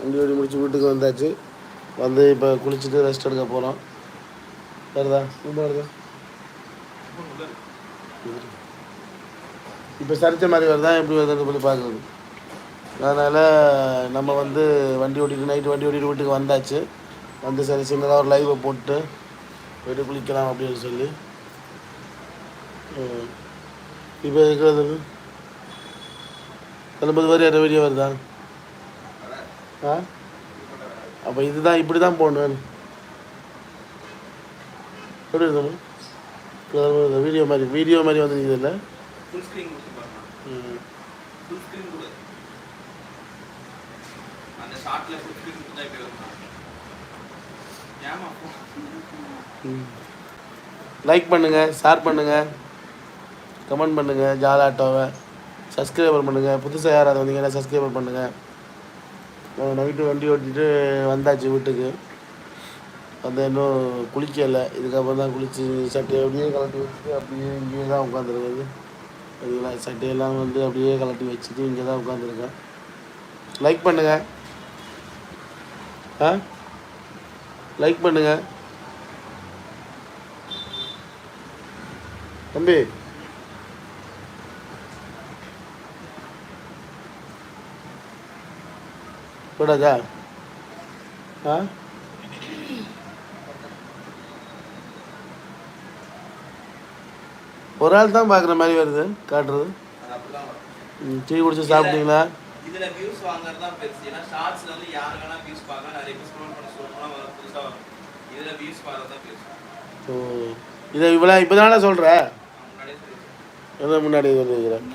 வண்டி ஓடி முடிச்சு வீட்டுக்கு வந்தாச்சு. வந்து இப்போ குளிச்சுட்டு ரெஸ்ட் எடுக்க போகிறோம் வருதா ரொம்ப வருதா இப்போ சரித்த மாதிரி வருதா? எப்படி வருதுன்னு சொல்லி பார்க்குறது. அதனால் நம்ம வந்து வண்டி ஓட்டிட்டு நைட்டு வண்டி ஓட்டிட்டு வீட்டுக்கு வந்தாச்சு. வந்து சரி சின்னதாக ஒரு லைவை போட்டு போயிட்டு குளிக்கலாம் அப்படின்னு சொல்லி. இப்போ இருக்கிறது தளபதி வரை அந்த வீடியோ வருதா? ஆ? அப்போ இதுதான் இப்படி தான் போகணும். எப்படி இருக்கணும்? வீடியோ மாதிரி வீடியோ மாதிரி வருமா? ஏமா லைக் பண்ணுங்கள் ஷேர் பண்ணுங்கள் கமெண்ட் பண்ணுங்கள் ஜாலா ஆட்டோவை சப்ஸ்கிரைபர் பண்ணுங்கள் புதுசாக யாராவது வந்தீங்கன்னா சப்ஸ்கிரைபர் பண்ணுங்கள் நைட்டு வண்டி ஓட்டிட்டு வந்தாச்சு வீட்டுக்கு. வந்து இன்னும் குளிக்கலை. இதுக்கப்புறம் தான் குளிச்சு சட்டையை அப்படியே கலட்டி வச்சுட்டு அப்படியே இங்கேயே தான் உட்காந்துருக்குது இதெல்லாம் சட்டையெல்லாம் வந்து அப்படியே கலட்டி வச்சுட்டு இங்கே தான் உட்காந்துருக்கேன். லைக் பண்ணுங்கள் ஆ? லைக் பண்ணுங்கள் தம்பி. போடாதா ஆ? ஒரு ஆள் தான் பார்க்குற மாதிரி வருது காட்டுறது. ம், டீ குடிச்சு சாப்பிட்டீங்களா? இதுல வியூஸ் வாங்குறது தான் பெருசு. ஏன்னா ஷார்ட்ஸ்ல வந்து யாரு வேணா வியூஸ் பார்க்கலாம். நிறைய பேர் ஸ்க்ரோல் பண்ண ஸ்க்ரோல் பண்ணா புதுசா வரும். இதுல வியூஸ் பார்க்கறது தான் பெருசு. ஓ இதை இவ்வளோ இப்போ தானே சொல்கிற முன்னாடியே முன்னாடி சொல்லியிருக்கிறேன்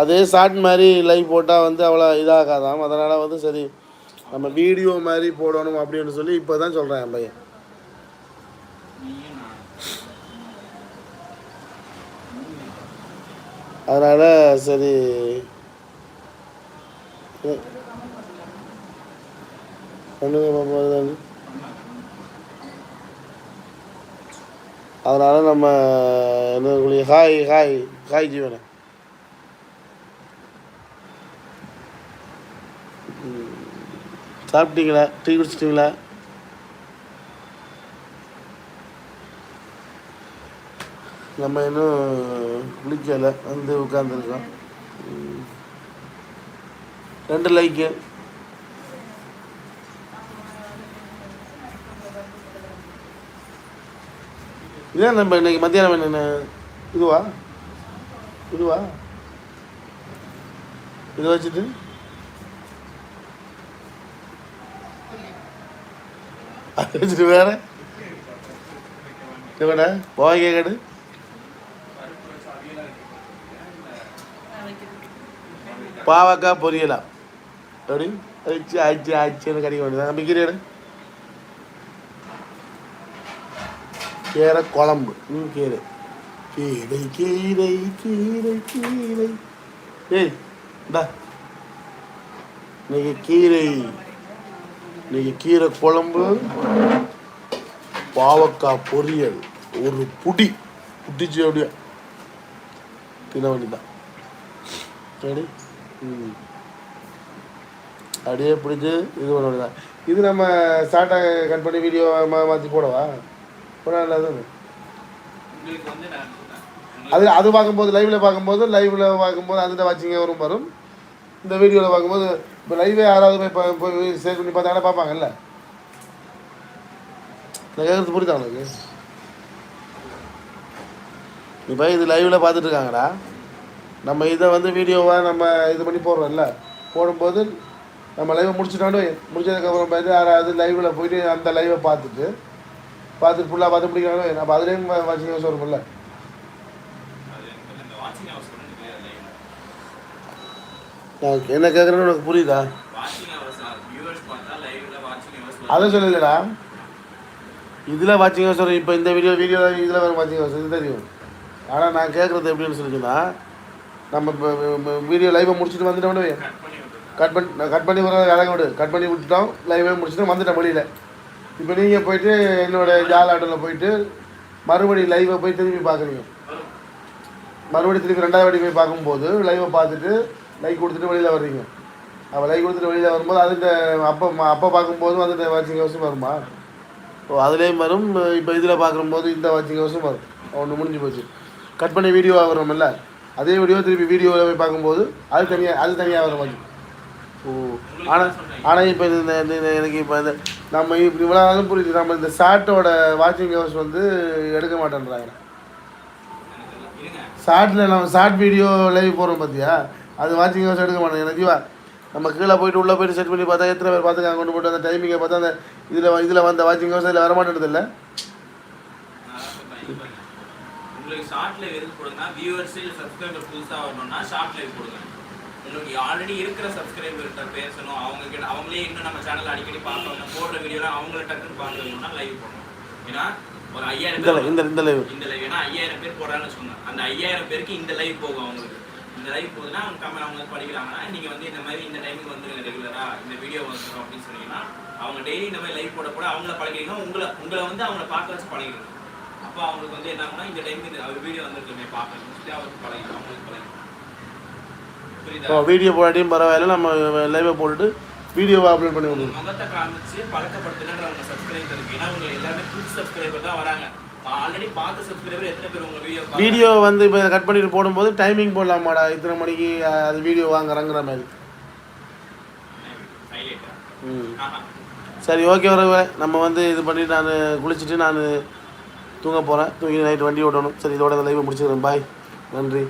அது ஷார்ட் மாதிரி லைவ் போட்டால் வந்து அவ்வளோ இதாகாதாம். அதனால் வந்து சரி நம்ம வீடியோ மாதிரி போடணும் அப்படின்னு சொல்லி இப்போ தான் சொல்கிறேன் என் பையன். அதனால் சரி அதனால் நம்ம என்ன ஹாய் ஹாய் ஹாய் ஜீவனை. சாப்பிட்டீங்களா? டீ குடிச்சிட்டிங்களா? நம்ம இன்னும் குளிக்கலை. வந்து உட்காந்துருக்கோம் ரெண்டு லைக்கு. இதான் நம்ம இன்னைக்கு மத்தியானம் என்ன? இதுவா? இதுவா? இதை வச்சுட்டு அது வச்சுட்டு வேற இவட போய் கேடு. பாவக்காய் பொரியலா. எப்படி? அடிச்சு ஆச்சு ஆச்சுன்னு கடிக்க வேண்டியது நம்ம கீரை கீரை குழம்பு. ம் கீரை. கீரை கீரை கீரை கீரை. ஏய் இந்தா. இன்னைக்கு கீரை. இன்னைக்கு கீரை குழம்பு பாவக்காய் பொரியல் ஒரு புடி. புட்டிச்சு அப்படியே தின வேண்டியதான் சரி அப்படியே பிடிச்சி இது பண்ண வேண்டியதான் இது நம்ம ஷார்ட்டை கட் பண்ணி வீடியோ மா மாற்றி போடவா? போட சொன்னேன் அது அது பார்க்கும்போது லைவில் பார்க்கும்போது லைவில் பார்க்கும்போது அந்த வாட்சிங்க வரும் வரும் இந்த வீடியோவில் பார்க்கும்போது இப்போ லைவே யாராவது போய் போய் சேவ் பண்ணி பார்த்தாங்கன்னா பார்ப்பாங்கல்ல நான் கேட்குறது புரியுதா உனக்கு இப்போ இது லைவில் பார்த்துட்டு இருக்காங்கடா நம்ம இதை வந்து வீடியோவாக நம்ம இது பண்ணி போடுறோம்ல போடும்போது நம்ம லைவை முடிச்சுட்டாலும் முடிச்சதுக்கப்புறம் பார்த்து யாராவது லைவில் போயிட்டு அந்த லைவை பார்த்துட்டு பார்த்துட்டு ஃபுல்லாக பார்த்து பிடிக்கிறாங்களோ நம்ம அதுலேயும் வாட்சிங் ஹவர்ஸ் வரும்ல அது எனக்கு இந்த வாட்சிங் ஹவர்ஸ் ஒன்றும் கிடையாது நான் என்ன கேட்குறேன்னு உனக்கு புரியுதா? அதை சொல்லலடா. இதில் வாட்சிங் ஹவர்ஸ் இப்போ இந்த வீடியோ வீடியோ இதில் வரும் வாட்சிங் ஹவர்ஸ் இது தெரியும். ஆனால் நான் கேட்குறது எப்படின்னு சொல்லிச்சுன்னா நம்ம இப்போ வீடியோ லைவை முடிச்சுட்டு வந்துட்டோம்னு கட் பண்ணி கட் பண்ணி கட் பண்ணி வர இறங்க விடு. கட் பண்ணி விட்டுட்டோம் லைவே முடிச்சுட்டு வந்துட்டேன் வெளியில். இப்போ நீங்கள் போயிட்டு என்னோட ஜால் ஆட்டோவில் போயிட்டு மறுபடி லைவை போய் திரும்பி பார்க்குறீங்க. மறுபடியும் திருப்பி ரெண்டாவது வாட்டி போய் பார்க்கும்போது லைவை பார்த்துட்டு லைக் கொடுத்துட்டு வெளியில் வர்றீங்க. அவள் லைக் கொடுத்துட்டு வெளியில் வரும்போது அதுகிட்ட அப்போ அப்போ பார்க்கும்போதும் அதுகிட்ட வாட்சிங் ஹவர்ஸும் வருமா? ஓ அதுலேயும் வரும். இப்போ இதில் பார்க்கும்போது இந்த வாட்சிங் ஹவர்ஸும் வரும். ஒன்று முடிஞ்சு போச்சு. கட் பண்ணி வீடியோ வரும்ல அதே வீடியோ திருப்பி வீடியோவில் போய் பார்க்கும்போது அது தனியாக அது தனியாக வர மாதிரி ஓ ஆனால் ஆனால் இப்போ இந்த எனக்கு இப்போ இந்த நம்ம இப்படி இவ்வளோ நாளும் புரியுது. நம்ம இந்த ஷார்ட்டோட வாட்சிங் ஹவர்ஸ் வந்து எடுக்க மாட்டேன்றாங்க. ஷார்ட்டில் நம்ம ஷார்ட் வீடியோ லைவ் போகிறோம் பார்த்தியா அது வாட்சிங் ஹவர்ஸ் எடுக்க மாட்டேங்க. ஜீவா நம்ம கீழே போயிட்டு உள்ளே போயிட்டு செட் பண்ணி பார்த்தா எத்தனை பேர் பார்த்துக்காங்க கொண்டு போட்டு அந்த டைமிங்கை பார்த்தா அந்த இதில் இதில் வந்த வாட்சிங் ஹவர்ஸ் அதில் வர மாட்டேன்றது இல்லை. உங்களுக்கு ஷார்ட் லைவ் எதுக்கு போடுங்க வியூவர்ஸ் இல்ல சப்ஸ்கிரைபர் புதுசா வரணும்னா ஷார்ட் லைவ் போடுங்க உங்களுக்கு ஆல்ரெடி இருக்கிற சப்ஸ்கிரைபர்கிட்ட பேசணும். அவங்க கிட்ட அவங்களே இன்னும் நம்ம சேனல் அடிக்கடி பார்க்கணும் போடுற வீடியோலாம் அவங்கள டக்குன்னு பார்க்கணும்னா லைவ் போடணும். ஏன்னா ஒரு ஐயாயிரம் இந்த பேர் இந்த லைவ் இந்த லைவ் ஏன்னா ஐயாயிரம் பேர் போடுறாங்கன்னு சொன்னேன் அந்த ஐயாயிரம் பேருக்கு இந்த லைவ் போகும் அவங்களுக்கு. இந்த லைவ் போகுதுன்னா அவங்க கமெண்ட் அவங்க படிக்கிறாங்கன்னா நீங்க வந்து இந்த மாதிரி இந்த டைமுக்கு வந்துருங்க ரெகுலரா இந்த வீடியோ வந்துடும் அப்படின்னு சொன்னீங்கன்னா அவங்க டெய்லி இந்த மாதிரி லைவ் போட கூட அவங்கள பழகிறீங்க உங்களை உங்களை வந்து அவங்கள பார்க்க வச்சு பழகிடணும் அப்போ அவங்களுக்கு வந்து என்ன இந்த டைமுக்கு இந்த அவர் வீடியோ வந்துருக்குமே பார்க்கணும் அவருக்கு பழகிடும் அவங்களுக்கு பழகிடும் புரியுதா? வீடியோ போடாட்டியும் பரவாயில்ல நம்ம லைவை போட்டுட்டு வீடியோவை அப்லோட் பண்ணி முகத்தை காமிச்சு பழக்கப்படுத்துகின்ற அவங்க சப்ஸ்கிரைபர் ஏன்னா அவங்க எல்லாமே புது சப்ஸ்கிரைபர் தான் வராங்க. வீடியோ வந்து இப்போ கட் பண்ணிட்டு போடும்போது டைமிங் போடலாமாடா? இத்தனை மணிக்கு அது வீடியோ வாங்குறாங்கிற மாதிரி. ம். சரி ஓகே வரவே நம்ம வந்து இது பண்ணி நான் குளிச்சுட்டு நான் தூங்க போகிறேன் தூங்கி நைட் வண்டி ஓட்டணும். சரி இதோட லைவை முடிச்சுக்கிறேன். பாய் நன்றி.